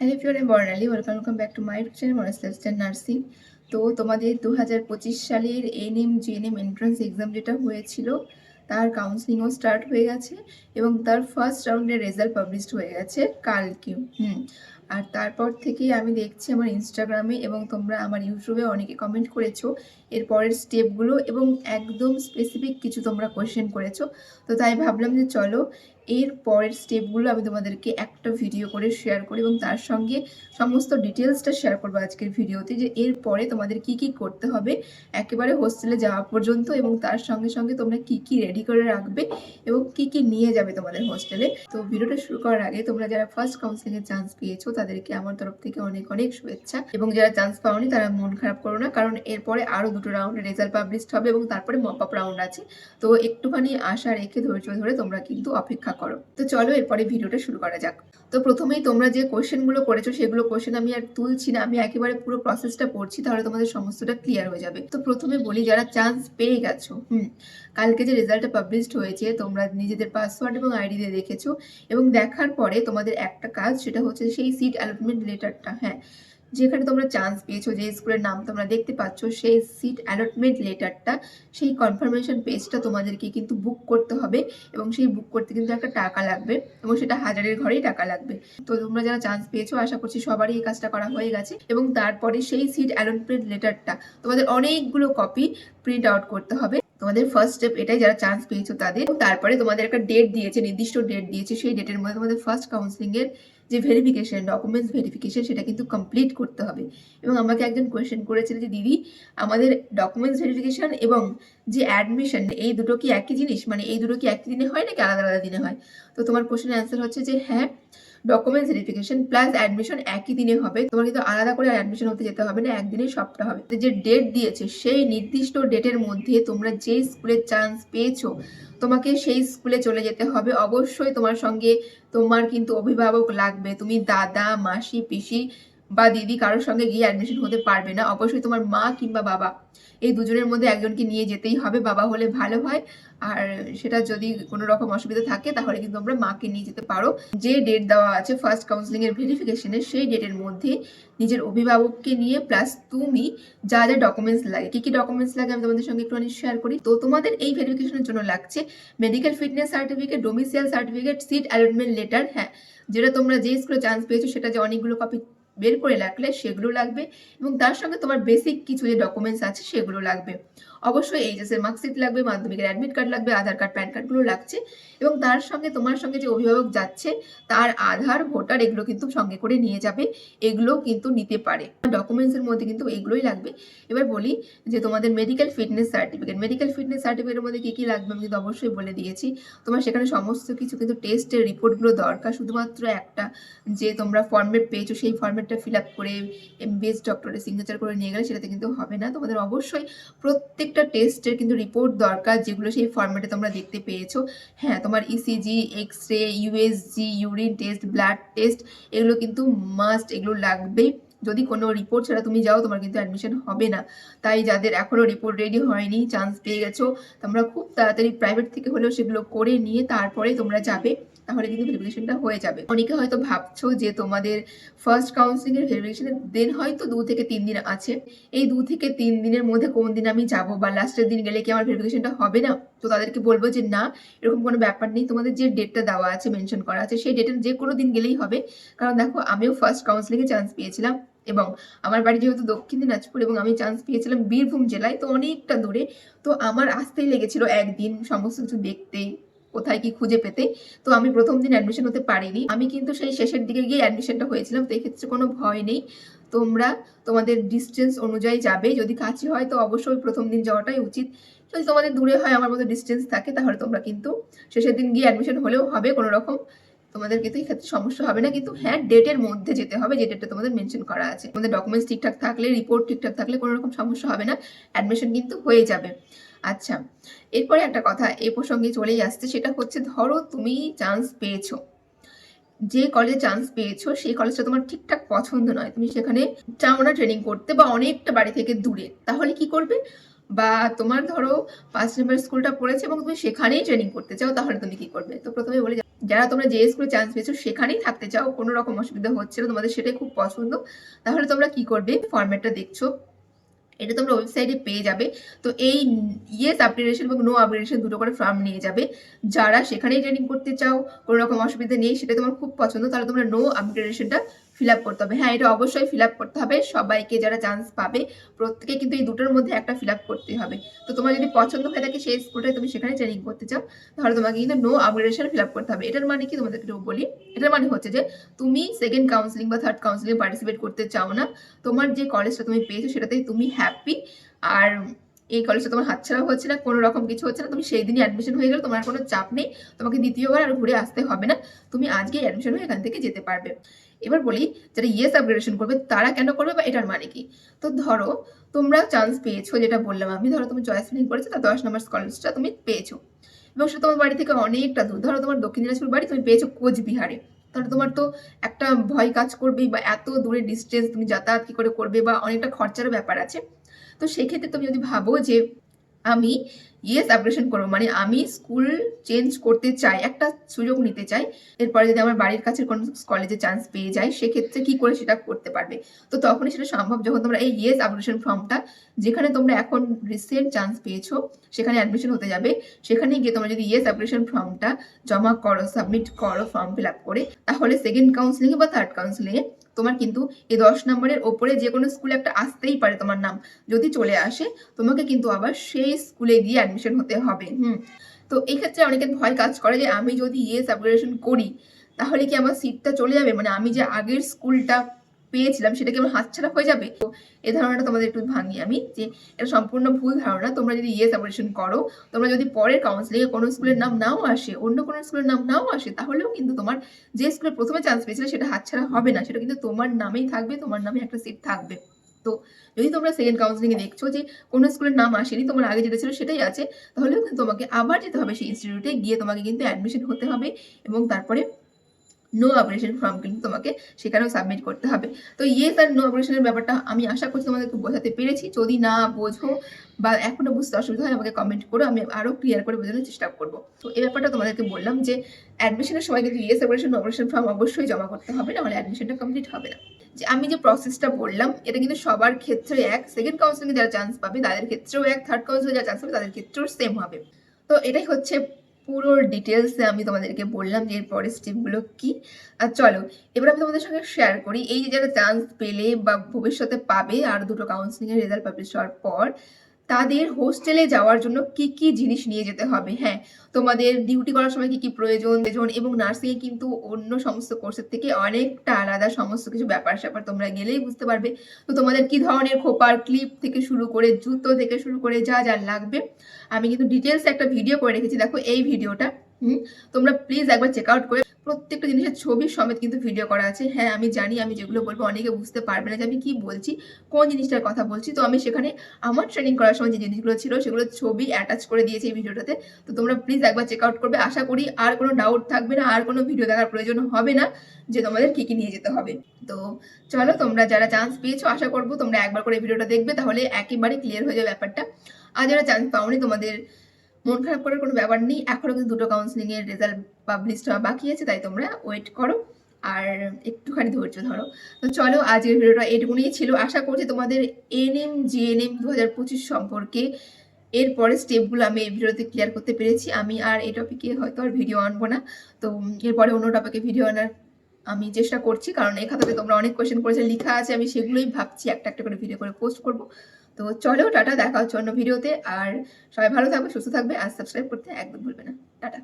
Hello ফিওরে Barnali welcome welcome back to my channel Mona's lifestyle nursing তো তোমাদের দু হাজার পঁচিশ সালের এনএম জিএনএম এন্ট্রান্স এক্সাম যেটা হয়েছিল, তার কাউন্সিলিংও স্টার্ট হয়ে গেছে এবং তার ফার্স্ট রাউন্ডের রেজাল্ট পাবলিশড হয়ে গেছে কালকে। হুম। আর তারপর থেকে আমি দেখছি আমার ইনস্টাগ্রামে এবং তোমরা আমার ইউটিউবে অনেকে কমেন্ট করেছ, এর পরের স্টেপগুলো এবং একদম স্পেসিফিক কিছু তোমরা কোয়েশ্চেন করেছ। তো তাই ভাবলাম যে চলো এর পরের স্টেপগুলো আমি তোমাদেরকে একটা ভিডিও করে শেয়ার করি এবং তার সঙ্গে সমস্ত ডিটেলসটা শেয়ার করব আজকের ভিডিওতে যে এর পরে তোমাদের কি কি করতে হবে, একেবারে হোস্টেলে যাওয়া পর্যন্ত এবং তার সঙ্গে সঙ্গে তোমরা কি কি রেডি করে রাখবে এবং কি কি নিয়ে যাবে তোমাদের হোস্টেলে তো ভিডিওটা শুরু করার আগে তোমরা যারা ফার্স্ট কাউন্সিলিংয়ের চান্স পেয়েছ, তাদেরকে আমার তরফ থেকে অনেক অনেক শুভেচ্ছা এবং যারা চান্স পাওনি তারা মন খারাপ করো না, কারণ এরপরে আরও দুটো রাউন্ডের রেজাল্ট পাবলিশড হবে এবং তারপরে মপ আপ রাউন্ড আছে। তো একটুখানি আশা রেখে ধৈর্য ধরে তোমরা কিন্তু অপেক্ষা করো। তো চলো এরপরে ভিডিওটা শুরু করা যাক। তো প্রথমেই তোমরা যে কোশ্চেনগুলো করেছ, সেগুলো কোশ্চেন আমি আর তুলছি না। আমি একেবারে পুরো প্রসেসটা পড়ছি, তাহলে তোমাদের সমস্তটা ক্লিয়ার হয়ে যাবে। তো প্রথমে বলি, যারা চান্স পেয়ে গেছো, হুম, কালকে যে রেজাল্টটা পাবলিশড হয়েছে, তোমরা নিজেদের পাসওয়ার্ড এবং আইডি দিয়ে দেখেছ। এবং দেখার পরে তোমাদের একটা কাজ, সেটা হচ্ছে সেই সিট অ্যালটমেন্ট লেটারটা হ্যাঁ যেখানে তোমরা চান্স পেয়েছ, যে স্কুলের নাম তোমরা দেখতে পাচ্ছ, সেই সিট অ্যালটমেন্ট লেটারটা সেই কনফার্মেশন পেজটা তোমাদেরকে কিন্তু বুক করতে হবে এবং সেই বুক করতে কিন্তু একটা টাকা লাগবে এবং সেটা হাজারের ঘরেই টাকা লাগবে। তো তোমরা যারা চান্স পেয়েছ, আশা করছি সবারই এই কাজটা করা হয়ে গেছে এবং তারপরে সেই সিট অ্যালটমেন্ট লেটারটা তোমাদের অনেকগুলো কপি প্রিন্ট আউট করতে হবে। তোমাদের ফার্স্ট স্টেপ এটাই যারা চান্স পেয়েছ তাদের। তারপরে তোমাদের একটা ডেট দিয়েছে, নির্দিষ্ট ডেট দিয়েছে, সেই ডেটের মধ্যে তোমাদের ফার্স্ট কাউন্সিলিং এর যে ভেরিফিকেশন ডকুমেন্টস ভেরিফিকেশন সেটা কিন্তু কমপ্লিট করতে হবে। এবং আমাকে একজন কোয়েশ্চেন করেছিল যে, দিদি, আমাদের ডকুমেন্টস ভেরিফিকেশন এবং যে অ্যাডমিশন এই দুটো কি একই জিনিস? মানে এই দুটো কি একই দিনে হয় নাকি আলাদা আলাদা দিনে হয়? তো তোমার কোশ্চেনের অ্যান্সার হচ্ছে যে হ্যাঁ ডকুমেন্টস ভেরিফিকেশন প্লাস অ্যাডমিশন একই দিনে হবে। তোমার কিন্তু আলাদা করে অ্যাডমিশন হতে যেতে হবে না একদিনে সবটা হবে। যে ডেট দিয়েছে, সেই নির্দিষ্ট ডেটের মধ্যে তোমরা যে স্কুলের চান্স পেয়েছ, তোমাকে সেই স্কুলে চলে যেতে হবে। অবশ্যই তোমার সঙ্গে তোমার কিন্তু অভিভাবক লাগবে। তুমি দাদা, মাসি, পিসি বা দিদি কারোর সঙ্গে গিয়ে অ্যাডমিশন হতে পারবে না। অবশ্যই তোমার মা কিংবা বাবা, এই দুজনের মধ্যে একজনকে নিয়ে যেতেই হবে। বাবা হলে ভালো হয়। আর সেটা যদি কোনো রকম অসুবিধা থাকে, তাহলে কিন্তু আমরা মাকে নিয়ে যেতে পারো। যে ডেট দেওয়া আছে ফার্স্ট কাউন্সিলিং এর ভেরিফিকেশনের সেই ডেটের মধ্যে নিজের অভিভাবককে নিয়ে প্লাস তুমি যা যা ডকুমেন্টস লাগে। কি কি ডকুমেন্টস লাগে আমি তোমাদের সঙ্গে একটুখানি শেয়ার করি। তো তোমাদের এই ভেরিফিকেশনের জন্য লাগছে medical fitness certificate domicile certificate seat allotment letter হ্যাঁ। যেটা তোমরা যে স্কুলে চান্স পেয়েছ, সেটা যে অনেকগুলো কপি বের করে রাখলে সেগুলো লাগবে এবং তার সঙ্গে তোমার বেসিক কিছু যে ডকুমেন্টস আছে সেগুলো লাগবে। অবশ্যই এইচএস এর মার্কশিট লাগবে, মাধ্যমিকের অ্যাডমিট কার্ড লাগবে, আধার কার্ড প্যান কার্ডগুলো লাগছে এবং তার সঙ্গে, তোমার সঙ্গে যে অভিভাবক যাচ্ছে, তার আধার ভোটার এগুলো কিন্তু সঙ্গে করে নিয়ে যাবে, এগুলো কিন্তু নিতে পারে। ডকুমেন্টস এর মধ্যে কিন্তু এগুলোই লাগবে। এবার বলি যে তোমাদের medical fitness certificate medical fitness সার্টিফিকেটের মধ্যে কি কি লাগবে আমি কিন্তু অবশ্যই বলে দিয়েছি। তোমার সেখানে সমস্ত কিছু কিন্তু টেস্টের রিপোর্টগুলো দরকার, শুধুমাত্র একটা যে তোমরা ফর্মেট পেয়েছ, সেই ফর্মেটটা ফিল আপ করে এমবিএস ডক্টরের সিগনেচার করে নিয়ে গেলে সেটাতে কিন্তু হবে না। তোমাদের অবশ্যই প্রত্যেকটা টেস্টের কিন্তু রিপোর্ট দরকার, যেগুলো সেই ফর্মেটে তোমরা দেখতে পেয়েছ। হ্যাঁ তোমার ECG X ray USG urine test blood test এগুলো কিন্তু মাস্ট এগুলো লাগবেই। যদি কোনো রিপোর্ট ছাড়া তুমি যাও, তোমার কিন্তু অ্যাডমিশন হবে না। তাই যাদের এখনও রিপোর্ট রেডি হয়নি চান্স পেয়ে গেছো, তোমরা খুব তাড়াতাড়ি প্রাইভেট থেকে হলেও সেগুলো করে নিয়ে তারপরে তোমরা যাবে। তাহলে কিন্তু ভেরিফিকেশনটা হয়ে যাবে। অনেকে হয়তো ভাবছ যে তোমাদের ফার্স্ট কাউন্সিলিং এর ভেরিফিকেশনের দিন হয়তো দু থেকে তিন দিন আছে। এই দু থেকে তিন দিনের মধ্যে কোন দিন আমি যাব বা লাস্টের দিন গেলে কি আমার ভেরিফিকেশনটা হবে না? তো তাদেরকে বলব যে না, এরকম কোনো ব্যাপার নেই। তোমাদের যে ডেটটা দেওয়া আছে মেনশন করা আছে, সেই ডেটের যে কোনো দিন গেলেই হবে। কারণ দেখো, আমিও ফার্স্ট কাউন্সিলিংয়ে চান্স পেয়েছিলাম এবং আমার বাড়ি যেহেতু দক্ষিণ দিনাজপুর এবং আমি চান্স পেয়েছিলাম বীরভূম জেলায়, তো অনেকটা দূরে। তো আমার আসতেই লেগেছিল একদিন সমস্ত কিছু দেখতেই। কোথায় কি খুঁজে পেতে। তো আমি প্রথম দিন অ্যাডমিশন হতে পারিনি। আমি কিন্তু সেই শেষের দিকে গিয়ে অ্যাডমিশনটা হয়েছিলাম, তো এক্ষেত্রে কোনো ভয় নেই। তোমরা তোমাদের ডিস্টেন্স অনুযায়ী যাবে। যদি কাছে হয় তো অবশ্যই প্রথম দিন যাওয়াটাই উচিত। যদি তোমাদের দূরে হয়, আমার মতো ডিস্টেন্স থাকে, তাহলে তোমরা কিন্তু শেষের দিন গিয়ে অ্যাডমিশন হলেও হবে কোনো রকম। তোমাদের কিন্তু এক্ষেত্রে সমস্যা হবে না। কিন্তু হ্যাঁ ডেটের মধ্যে যেতে হবে। যে ডেটটা তোমাদের মেনশন করা আছে। তোমাদের ডকুমেন্টস ঠিকঠাক থাকলে রিপোর্ট ঠিকঠাক থাকলে কোনো রকম সমস্যা হবে না। অ্যাডমিশন কিন্তু হয়ে যাবে। আচ্ছা এরপরে একটা কথা এই প্রসঙ্গে চলেই আসছে, সেটা হচ্ছে ধরো তুমি চান্স পেয়েছ। যে কলেজে চান্স পেয়েছ, সেই কলেজটা তোমার ঠিকঠাক পছন্দ নয়। তুমি সেখানে চাও না ট্রেনিং করতে বা অনেকটা বাড়ি থেকে দূরে, তাহলে কি করবে? বা তোমার ধরো পাঁচ নম্বর স্কুলটা পড়েছে এবং তুমি সেখানেই ট্রেনিং করতে চাও, তাহলে তুমি কি করবে? তো প্রথমে বলি যারা তোমরা যে স্কুলে চান্স পেয়েছ, সেখানেই থাকতে চাও, কোনো রকম অসুবিধা হচ্ছে না, তোমাদের সেটাই খুব পছন্দ। তাহলে তোমরা কি করবে? ফরম্যাটটা দেখছ এটা তোমরা ওয়েবসাইটে পেয়ে যাবে। তো এই ইয়েস আপগ্রেডেশন এবং নো আপগ্রেডেশন দুটো করে ফর্ম নিয়ে যাবে। যারা সেখানেই ট্রেনিং করতে চাও, কোনো রকম অসুবিধা নেই, সেটা তোমার খুব পছন্দ, তাহলে তোমরা নো আপগ্রেডেশনটা ফিল আপ করতে হবে। হ্যাঁ এটা অবশ্যই ফিল আপ করতে হবে। সবাইকে যারা চান্স পাবে, প্রত্যেকে কিন্তু এই দুটোর মধ্যে একটা ফিল আপ করতে হবে। তো তোমার যদি পছন্দ হয়ে থাকে সেই স্কুলটায় তুমি সেখানে ট্রেনিং করতে চাও, তাহলে তোমাকে কিন্তু নো আপগ্রেডেশন ফিল আপ করতে হবে। এটার মানে কি তোমাদেরকে বলি? এটার মানে হচ্ছে যে, তুমি সেকেন্ড কাউন্সিলিং বা থার্ড কাউন্সিলিং পার্টিসিপেট করতে চাও না। তোমার যে কলেজটা তুমি পেয়েছ সেটাতেই তুমি হ্যাপি আর এই কলেজটা তোমার হাতছাড়া হচ্ছে না, কোনো রকম কিছু হচ্ছে না। তুমি সেই দিনই অ্যাডমিশন হয়ে গেলে তোমার কোনো চাপ নেই। তোমাকে দ্বিতীয়বার আর ঘুরে আসতে হবে না। তুমি আজকে অ্যাডমিশন হয়ে এখান থেকে যেতে পারবে। এবার বলি, যারা ইয়েস আপগ্রেডেশন করবে, তারা কেন করবে বা এটার মানে কি? তো ধরো তোমরা চান্স পেয়েছ, যেটা বললাম আমি। ধরো, তুমি চয়েস ফিলিং করেছ, তার দশ নম্বর কলেজটা তুমি পেয়েছ। এবং সেটা তোমার বাড়ি থেকে অনেকটা দূর। ধরো, তোমার দক্ষিণ দিনাজপুর বাড়ি তুমি পেয়েছ কোচবিহারে। তাহলে তোমার তো একটা ভয় কাজ করবেই বা এত দূরে ডিস্টেন্স তুমি যাতায়াত কি করে করবে বা অনেকটা খরচারও ব্যাপার আছে। তো সেক্ষেত্রে তুমি যদি ভাবো যে আমি ইয়েস আপগ্রেশন করব। মানে আমি স্কুল চেঞ্জ করতে চাই, একটা সুযোগ নিতে চাই। এরপরে যদি আমার বাড়ির কাছে কোনো কলেজে চান্স পেয়ে যায় সেক্ষেত্রে কি করে সেটা করতে পারবে? তো তখনই সেটা সম্ভব যখন তোমরা এই ইয়েস আপগ্রেশন ফর্মটা যেখানে তোমরা এখন রিসেন্ট চান্স পেয়েছ, সেখানে অ্যাডমিশন হতে যাবে। সেখানে গিয়ে তোমরা যদি ইয়েস আপগ্রেশন ফর্মটা জমা করো সাবমিট করো ফর্ম ফিল আপ করে, তাহলে সেকেন্ড কাউন্সিলিংয়ে বা থার্ড কাউন্সিলিংয়ে তোমার কিন্তু এই দশ নম্বরের ওপরে যে কোনো স্কুলে একটা আসতেই পারে তোমার নাম। যদি চলে আসে, তোমাকে কিন্তু আবার সেই স্কুলে গিয়ে অ্যাডমিশন হতে হবে, হুম। তো এই ক্ষেত্রে অনেকের ভয় কাজ করে যে আমি যদি ইয়েস আপগ্রেডেশন করি, তাহলে কি আমার সিটটা চলে যাবে? মানে আমি যে আগের স্কুলটা পেয়েছিলাম সেটা কি আমার হাতছাড়া হয়ে যাবে? তো এই ধারণাটা তোমাদের একটু ভাঙি আমি যে এটা সম্পূর্ণ ভুল ধারণা। তোমরা যদি ইয়েস আপগ্রেডেশন করো, তোমরা যদি পরের কাউন্সিলিংয়ে কোনো স্কুলের নাম নাও আসে, অন্য কোনো স্কুলের নাম নাও আসে, তাহলেও কিন্তু তোমার যে স্কুলে প্রথমে চান্স পেয়েছিলে সেটা হাতছাড়া হবে না। সেটা কিন্তু তোমার নামেই থাকবে, তোমার নামে একটা সিট থাকবে। তো যদি তোমরা সেকেন্ড কাউন্সিলিংয়ে দেখছ যে কোনো স্কুলের নাম আসেনি, তোমার আগে যেটা ছিল সেটাই আছে, তাহলেও কিন্তু তোমাকে আবার যেতে হবে সেই ইনস্টিটিউটে গিয়ে তোমাকে কিন্তু অ্যাডমিশন হতে হবে এবং তারপরে নো অপারেশন ফর্ম কিন্তু তোমাকে সেখানেও সাবমিট করতে হবে। তো ইয়েস আর নো অপারেশনের ব্যাপারটা আমি আশা করছি তোমাদেরকে বোঝাতে পেরেছি। যদি না বোঝো বা এখনও বুঝতে অসুবিধা হয়, আমাকে কমেন্ট করো, আমি আরও ক্লিয়ার করে বোঝানোর চেষ্টা করব। তো এই ব্যাপারটা তোমাদেরকে বললাম যে অ্যাডমিশনের সময় কিন্তু ইয়েস অপারেশন অপারেশন ফর্ম অবশ্যই জমা করতে হবে, নাহলে অ্যাডমিশনটা কমপ্লিট হবে না। যে আমি যে প্রসেসটা বললাম, এটা কিন্তু সবার ক্ষেত্রে এক। সেকেন্ড কাউন্সিলিংয়ে যারা চান্স পাবে, তাদের ক্ষেত্রেও এক। থার্ড কাউন্সিলিংয়ে যারা চান্স পাবে, তাদের ক্ষেত্রেও সেম হবে। তো এটাই হচ্ছে পুরো ডিটেলসে আমি তোমাদেরকে বললাম যে এরপরে স্টেপগুলো কি। আর চলো, এবার আমি তোমাদের সঙ্গে শেয়ার করি। এই যে যারা চান্স পেলে বা ভবিষ্যতে পাবে, আর দুটো কাউন্সিলিংয়ের রেজাল্ট পাবলিশ হওয়ার পর তাদের হোস্টেলে যাওয়ার জন্য কি কি জিনিস নিয়ে যেতে হবে? হ্যাঁ তোমাদের ডিউটি করার সময় কি কি প্রয়োজন? প্রয়োজন এবং নার্সিংয়ে কিন্তু অন্য সমস্ত কোর্সের থেকে অনেকটা আলাদা সমস্ত কিছু ব্যাপার স্যাপার তোমরা গেলেই বুঝতে পারবে। তো তোমাদের কি ধরনের খোপার ক্লিপ থেকে শুরু করে জুতো থেকে শুরু করে যা যা লাগবে, আমি কিন্তু ডিটেলস একটা ভিডিও করে রেখেছি। দেখো এই ভিডিওটা হুম, তোমরা প্লিজ একবার চেক আউট করে প্রত্যেকটা জিনিসের ছবি সমেত কিন্তু ভিডিও করা আছে। হ্যাঁ আমি জানি, আমি যেগুলো বলব অনেকে বুঝতে পারবে না যে আমি কি বলছি, কোন জিনিসটার কথা বলছি। তো আমি সেখানে আমার ট্রেনিং করার সময় যে জিনিসগুলো ছিল, সেগুলো ছবি অ্যাটাচ করে দিয়েছি এই ভিডিওটাতে তো তোমরা প্লিজ একবার চেক আউট করবে। আশা করি আর কোনো ডাউট থাকবে না, আর কোনো ভিডিও দেখার প্রয়োজন হবে না যে তোমাদের কী কী নিয়ে যেতে হবে। তো চলো, তোমরা যারা চান্স পেয়েছ, আশা করব তোমরা একবার করে ভিডিওটা দেখবে, তাহলে একেবারে ক্লিয়ার হয়ে যাবে ব্যাপারটা। আর যারা চান্স পাওনি তোমাদের মন খারাপ করার কোনো ব্যাপার নেই। এখনও কিন্তু দুটো কাউন্সিলিংয়ের রেজাল্ট পাবলিশ হওয়া বাকি আছে, তাই তোমরা ওয়েট করো আর একটুখানি ধৈর্য ধরো। তো চলো, আজকের ভিডিওটা এটুকুনি ছিল। আশা করছি তোমাদের এনএম জিএনএম দু হাজার পঁচিশ সম্পর্কে এরপরে স্টেপগুলো আমি এই ভিডিওতে ক্লিয়ার করতে পেরেছি। আমি আর এই টপিকে হয়তো আর ভিডিও আনব না। তো এরপরে অন্য টপিকে ভিডিও আনার আমি চেষ্টা করছি। কারণ এই খাতাতে তোমরা অনেক কোয়েশ্চেন করেছে, লেখা আছে, আমি সেগুলোই ভাবছি। একটা একটা করে ভিডিও করে পোস্ট করব। তো চলো, টাটা, দেখা হচ্ছে অন্য ভিডিওতে আর সবাই ভালো থাকবে, সুস্থ থাকবে, আর সাবস্ক্রাইব করতে একদম ভুলবে না। টাটা।